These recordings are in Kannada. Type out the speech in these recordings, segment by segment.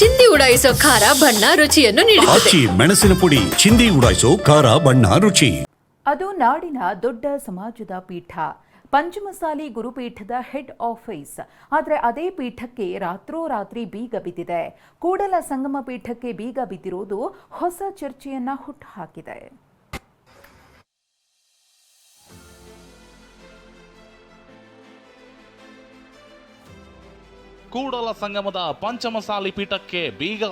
ಚಿಂದಿ ಉಡಾಯಿಸೋ ಖಾರ ಬಣ್ಣ ರುಚಿಯನ್ನು ನೀಡುತ್ತದೆ. ಆಚಿ ಮೆಣಸಿನ ಪುಡಿ ಚಿಂದಿ ಉಡಾಯಿಸೋ ಖಾರ ಬಣ್ಣ ರುಚಿ. ಅದು ನಾಡಿನ ದೊಡ್ಡ ಸಮಾಜದ ಪೀಠ. ಪಂಚಮಸಾಲಿ ಗುರುಪೀಠದ ಹೆಡ್ ಆಫೀಸ್ ಆದರೆ ಅದೇ ಪೀಠಕ್ಕೆ ರಾತ್ರೋರಾತ್ರಿ ಬೀಗ ಬಿದ್ದಿದೆ. ಕೂಡಲ ಸಂಗಮ ಪೀಠಕ್ಕೆ ಬೀಗ ಬಿದ್ದಿರುವುದು ಹೊಸ ಚರ್ಚೆಯನ್ನ ಹುಟ್ಟುಹಾಕಿದೆ ಕೂಡಲ ಸಂಗಮದ ಪಂಚಮಸಾಲಿ ಪೀಠಕ್ಕೆ ಬೀಗ.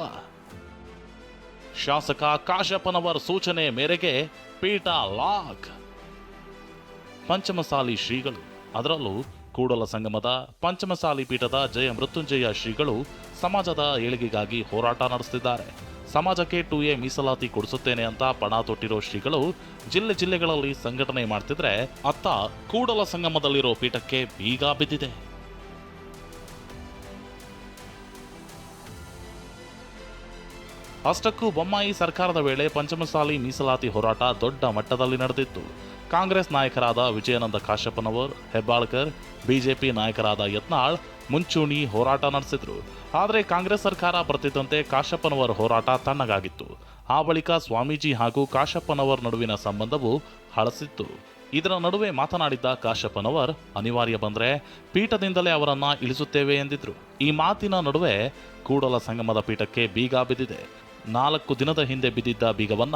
ಶಾಸಕ ಕಾಶಪ್ಪನವರ್ ಸೂಚನೆ ಮೇರೆಗೆ ಪೀಠ ಲಾಕ್ ಪಂಚಮಸಾಲಿ ಶ್ರೀಗಳು, ಅದರಲ್ಲೂ ಕೂಡಲ ಸಂಗಮದ ಪಂಚಮಸಾಲಿ ಪೀಠದ ಜಯ ಮೃತ್ಯುಂಜಯ ಶ್ರೀಗಳು ಸಮಾಜದ ಏಳಿಗೆಗಾಗಿ ಹೋರಾಟ ನಡೆಸುತ್ತಿದ್ದಾರೆ. ಸಮಾಜಕ್ಕೆ ಟು ಎ ಮೀಸಲಾತಿ ಕೊಡಿಸುತ್ತೇನೆ ಅಂತ ಪಣ ತೊಟ್ಟಿರೋ ಶ್ರೀಗಳು ಜಿಲ್ಲೆ ಜಿಲ್ಲೆಗಳಲ್ಲಿ ಸಂಘಟನೆ ಮಾಡ್ತಿದ್ರೆ ಅತ್ತ ಕೂಡಲ ಸಂಗಮದಲ್ಲಿರೋ ಪೀಠಕ್ಕೆ ಬೀಗ ಬಿದ್ದಿದೆ. ಅಷ್ಟಕ್ಕೂ ಬೊಮ್ಮಾಯಿ ಸರ್ಕಾರದ ವೇಳೆ ಪಂಚಮಸಾಲಿ ಮೀಸಲಾತಿ ಹೋರಾಟ ದೊಡ್ಡ ಮಟ್ಟದಲ್ಲಿ ನಡೆದಿತ್ತು. ಕಾಂಗ್ರೆಸ್ ನಾಯಕರಾದ ವಿಜಯಾನಂದ ಕಾಶಪ್ಪನವರ್, ಹೆಬ್ಬಾಳ್ಕರ್, ಬಿಜೆಪಿ ನಾಯಕರಾದ ಯತ್ನಾಳ್, ಮುಂಚೂಣಿ ಹೋರಾಟ ನಡೆಸಿದ್ರು. ಆದರೆ ಕಾಂಗ್ರೆಸ್ ಸರ್ಕಾರ ಬರ್ತಿದ್ದಂತೆ ಕಾಶಪ್ಪನವರ್ ಹೋರಾಟ ತಣ್ಣಗಾಗಿತ್ತು. ಆ ಬಳಿಕ ಸ್ವಾಮೀಜಿ ಹಾಗೂ ಕಾಶಪ್ಪನವರ್ ನಡುವಿನ ಸಂಬಂಧವು ಹಳಸಿತ್ತು. ಇದರ ನಡುವೆ ಮಾತನಾಡಿದ್ದ ಕಾಶಪ್ಪನವರ್, ಅನಿವಾರ್ಯ ಬಂದ್ರೆ ಪೀಠದಿಂದಲೇ ಅವರನ್ನ ಇಳಿಸುತ್ತೇವೆ ಎಂದಿದ್ರು. ಈ ಮಾತಿನ ನಡುವೆ ಕೂಡಲ ಸಂಗಮದ ಪೀಠಕ್ಕೆ ಬೀಗ ಬಿದ್ದಿದೆ. ನಾಲ್ಕು ದಿನದ ಹಿಂದೆ ಬಿದ್ದಿದ್ದ ಬೀಗವನ್ನ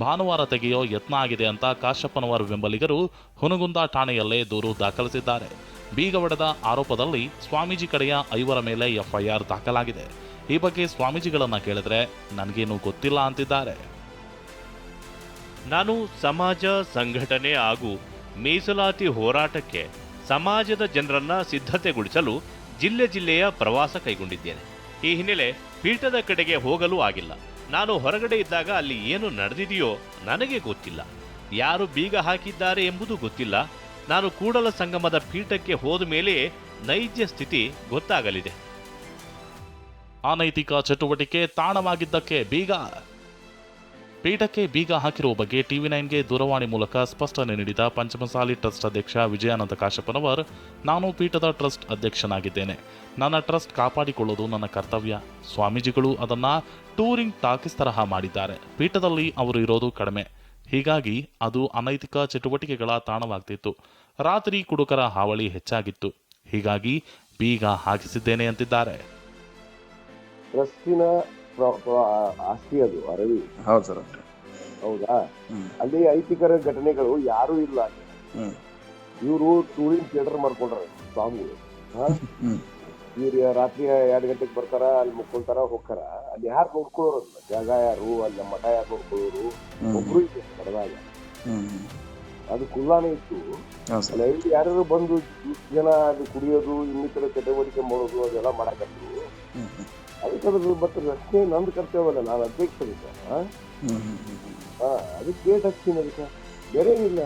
ಭಾನುವಾರ ತೆಗೆಯೋ ಯತ್ನ ಆಗಿದೆ ಅಂತ ಕಾಶಪ್ಪನವರ ಬೆಂಬಲಿಗರು ಹುನಗುಂದ ಠಾಣೆಯಲ್ಲೇ ದೂರು ದಾಖಲಿಸಿದ್ದಾರೆ. ಬೀಗ ಒಡೆದ ಆರೋಪದಲ್ಲಿ ಸ್ವಾಮೀಜಿ ಕಡೆಯ ಐವರ ಮೇಲೆ ಎಫ್ಐಆರ್ ದಾಖಲಾಗಿದೆ. ಈ ಬಗ್ಗೆ ಸ್ವಾಮೀಜಿಗಳನ್ನು ಕೇಳಿದ್ರೆ ನನಗೇನು ಗೊತ್ತಿಲ್ಲ ಅಂತಿದ್ದಾರೆ. ನಾನು ಸಮಾಜ, ಸಂಘಟನೆ ಹಾಗೂ ಮೀಸಲಾತಿ ಹೋರಾಟಕ್ಕೆ ಸಮಾಜದ ಜನರನ್ನ ಸಿದ್ಧತೆಗೊಳಿಸಲು ಜಿಲ್ಲೆ ಜಿಲ್ಲೆಯ ಪ್ರವಾಸ ಕೈಗೊಂಡಿದ್ದೇನೆ. ಈ ಹಿನ್ನೆಲೆ ಪೀಠದ ಕಡೆಗೆ ಹೋಗಲು ಆಗಿಲ್ಲ. ನಾನು ಹೊರಗಡೆ ಇದ್ದಾಗ ಅಲ್ಲಿ ಏನು ನಡೆದಿದೆಯೋ ನನಗೆ ಗೊತ್ತಿಲ್ಲ. ಯಾರು ಬೀಗ ಹಾಕಿದ್ದಾರೆ ಎಂಬುದು ಗೊತ್ತಿಲ್ಲ. ನಾನು ಕೂಡಲ ಸಂಗಮದ ಪೀಠಕ್ಕೆ ಹೋದ ಮೇಲೆ ನೈಜ ಸ್ಥಿತಿ ಗೊತ್ತಾಗಲಿದೆ. ಅನೈತಿಕ ಚಟುವಟಿಕೆ ತಾಣವಾಗಿದ್ದಕ್ಕೆ ಬೀಗ ಪೀಠಕ್ಕೆ ಬೀಗ ಹಾಕಿರುವ ಬಗ್ಗೆ ಟಿವಿ ನೈನ್ಗೆ ದೂರವಾಣಿ ಮೂಲಕ ಸ್ಪಷ್ಟನೆ ನೀಡಿದ ಪಂಚಮಸಾಲಿ ಟ್ರಸ್ಟ್ ಅಧ್ಯಕ್ಷ ವಿಜಯಾನಂದ ಕಾಶಪ್ಪನವರ್ ನಾನು ಪೀಠದ ಟ್ರಸ್ಟ್ ಅಧ್ಯಕ್ಷನಾಗಿದ್ದೇನೆ. ನನ್ನ ಟ್ರಸ್ಟ್ ಕಾಪಾಡಿಕೊಳ್ಳುವುದು ನನ್ನ ಕರ್ತವ್ಯ. ಸ್ವಾಮೀಜಿಗಳು ಅದನ್ನ ಟೂರಿಂಗ್ ಟಾಕೀಸ್ ತರಹ ಮಾಡಿದ್ದಾರೆ. ಪೀಠದಲ್ಲಿ ಅವರು ಇರೋದು ಕಡಿಮೆ. ಹೀಗಾಗಿ ಅದು ಅನೈತಿಕ ಚಟುವಟಿಕೆಗಳ ತಾಣವಾಗ್ತಿತ್ತು. ರಾತ್ರಿ ಕುಡುಕರ ಹಾವಳಿ ಹೆಚ್ಚಾಗಿತ್ತು. ಹೀಗಾಗಿ ಬೀಗ ಹಾಕಿಸಿದ್ದೇನೆ ಅಂತಿದ್ದಾರೆ. ಟ್ರಸ್ಟಿನ ಆಸ್ತಿ ಅದು ಅರವಿ ಹೌದು ಸರ್ ಹೌದಾ. ಅಲ್ಲಿ ಐತಿಕರ ಘಟನೆಗಳು ಯಾರು ಇಲ್ಲ. ಇವರು ಟೂರಿಂಗ್ ಥಿಯೇಟರ್ ಮಾಡ್ಕೊಂಡ್ರೆ ಸ್ವಾಮಿಗಳು ಇವ್ರ ರಾತ್ರಿ ಎರಡು ಗಂಟೆಗೆ ಬರ್ತಾರ ಅಲ್ಲಿ ಮುಕ್ಕೊಳ್ತಾರ ಹೋಗ್ತಾರ. ಅಲ್ಲಿ ಯಾರು ನೋಡ್ಕೊಳ್ಳೋರು ಜಾಗ ಯಾರು ಅಲ್ಲಿ ಮಠ ಯಾರು ನೋಡ್ಕೊಳ್ಳೋರು. ಒಬ್ರು ಇದೆ ಕಡದಾಗ ಹ್ಮ್. ಅದು ಕುಲ್ಲಾನೇ ಇತ್ತು. ಅಲ್ಲಿ ಯಾರು ಬಂದು ಜನ ಅಲ್ಲಿ ಕುಡಿಯೋದು ಇನ್ನಿತರ ಚಟುವಟಿಕೆ ಮಾಡೋದು ಅದೆಲ್ಲ ಮಾಡಕತ್ರು. ಅದಕ್ಕೆ ಅದ್ರ ಮತ್ತೆ ರಕ್ಷಣೆ ನಂದು ಕರ್ತವ್ಯವಲ್ಲ ನಾನು ಅಧ್ಯಕ್ಷರಿದ್ದೆ ಹಾ ಅದಕ್ಕೆ ಗೇಟ್ ಹಚ್ತೀನಿ ಅದಕ್ಕೆ? ಬೇರೆ ಇಲ್ಲ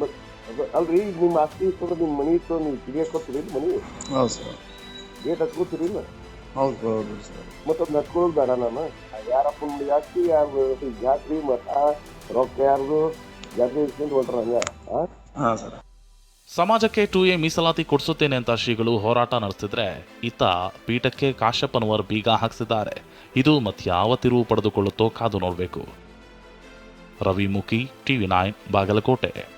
ಬಟ್ ಅದು- ಅಲ್ರಿ ಈಗ ನಿಮ್ಮ ಆಸ್ತಿ ಇತ್ತು ನಿಮ್ಮ ಮನಿ ಇತ್ತು ನೀವು ಕಿಡಿಯಾಕೊತೀರಿ ಮನಿ ಹೌದು ಸರ್. ಗೇಟ್ ಹಚ್ಕೋತೀರಿ ಇಲ್ಲ ಹೌದು ಹೌದು ಸರ್. ಮತ್ತೆ ಅದು ಹಚ್ಕೊಳ್ಳೋದು ಬೇಡ ನಾನು. ಯಾರಪ್ಪ ಜಾಸ್ತಿ ಯಾರು ಜಾತ್ರೆ ಮತ್ತ ರೊಕ್ಕ ಯಾರ್ದು? ಜಾತ್ರೆ ಇಟ್ಕೊಂಡು ಹೊಂಟ್ರ ಹಂಗ? ಹಾ ಹಾಂ ಸರ್. ಸಮಾಜಕ್ಕೆ ಟು ಎ ಮೀಸಲಾತಿ ಕೊಡಿಸುತ್ತೇನೆ ಅಂತ ಶ್ರೀಗಳು ಹೋರಾಟ ನಡೆಸಿದ್ರೆ ಈತ ಪೀಠಕ್ಕೆ ಕಾಶಪ್ಪನವರ್ ಬೀಗ ಹಾಕಿಸಿದ್ದಾರೆ. ಇದು ಮತ್ಯಾವ ತಿರುವು ಪಡೆದುಕೊಳ್ಳುತ್ತೋ ಕಾದು ನೋಡಬೇಕು. Ravimukhi, TV nine, Bagalkot.